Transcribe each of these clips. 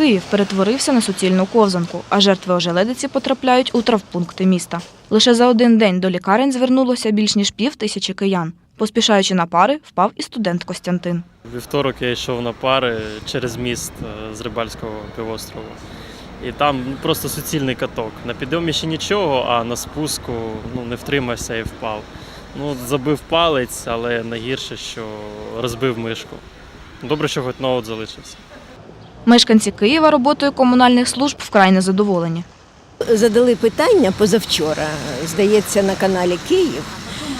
Київ перетворився на суцільну ковзанку, а жертви ожеледиці потрапляють у травпункти міста. Лише за один день до лікарень звернулося більш ніж пів тисячі киян. Поспішаючи на пари, впав і студент Костянтин. Вівторок я йшов на пари через міст е, з Рибальського півострову. І там просто суцільний каток. На підйомі ще нічого, а на спуску ну, не втримався і впав. Ну, забив палець, але найгірше, що розбив мишку. Добре, що хоч ноут залишився. Мешканці Києва роботою комунальних служб вкрай незадоволені. Задали питання позавчора, здається, на каналі Київ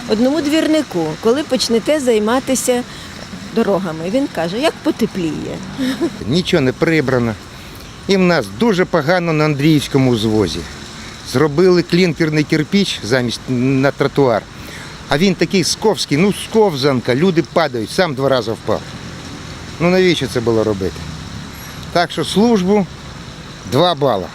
одному двірнику, коли почнете займатися дорогами. Він каже, як потепліє. нічого не прибрано. І в нас дуже погано на Андріївському звозі. Зробили клінкерний кирпіч замість на тротуар. А він такий сковський, ну сковзанка, люди падають, сам два рази впав. Ну навіщо це було робити? Так що службу два бала.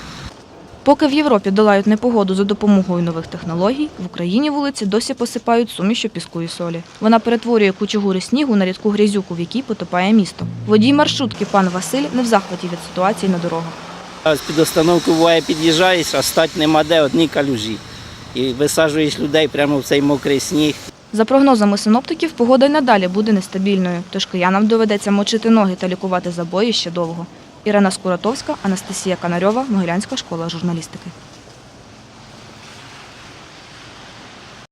Поки в Європі долають непогоду за допомогою нових технологій, в Україні вулиці досі посипають сумішю піску і солі. Вона перетворює кучугури снігу на рідку грязюку, в якій потопає місто. Водій маршрутки пан Василь не в захваті від ситуації на дорогах. З під остановки буває під'їжджаєш, а стати нема де одні калюжі. І висаджуєш людей прямо в цей мокрий сніг. За прогнозами синоптиків, погода й надалі буде нестабільною, тож киянам доведеться мочити ноги та лікувати забої ще довго. Ірина Скуратовська, Анастасія Канарьова, Могилянська школа журналістики.